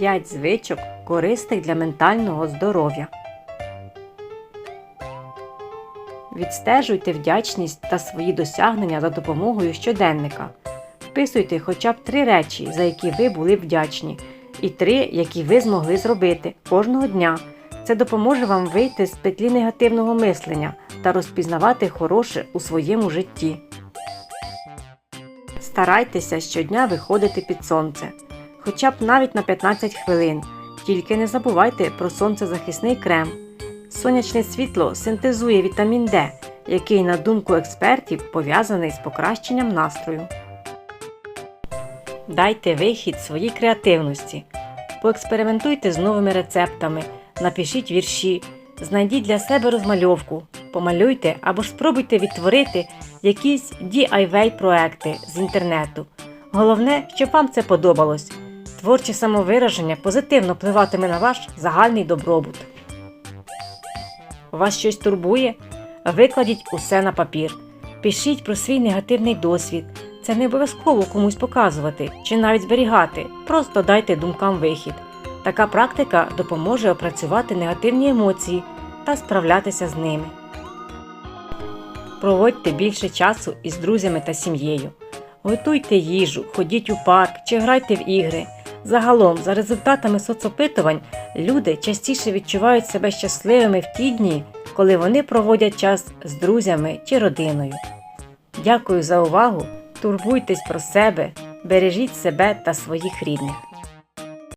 5 звичок, корисних для ментального здоров'я. Відстежуйте вдячність та свої досягнення за допомогою щоденника. Вписуйте хоча б три речі, за які ви були вдячні, і три, які ви змогли зробити кожного дня. Це допоможе вам вийти з петлі негативного мислення та розпізнавати хороше у своєму житті. Старайтеся щодня виходити під сонце, хоча б навіть на 15 хвилин. Тільки не забувайте про сонцезахисний крем. Сонячне світло синтезує вітамін Д, який, на думку експертів, пов'язаний з покращенням настрою. Дайте вихід своїй креативності. Поекспериментуйте з новими рецептами, напишіть вірші, знайдіть для себе розмальовку, помалюйте або ж спробуйте відтворити якісь DIY проекти з інтернету. Головне, щоб вам це подобалось. Творче самовираження позитивно впливатиме на ваш загальний добробут. Вас щось турбує? Викладіть усе на папір. Пишіть про свій негативний досвід. Це не обов'язково комусь показувати чи навіть зберігати. Просто дайте думкам вихід. Така практика допоможе опрацювати негативні емоції та справлятися з ними. Проводьте більше часу із друзями та сім'єю. Готуйте їжу, ходіть у парк чи грайте в ігри. Загалом, за результатами соцопитувань, люди частіше відчувають себе щасливими в ті дні, коли вони проводять час з друзями чи родиною. Дякую за увагу! Турбуйтесь про себе, бережіть себе та своїх рідних.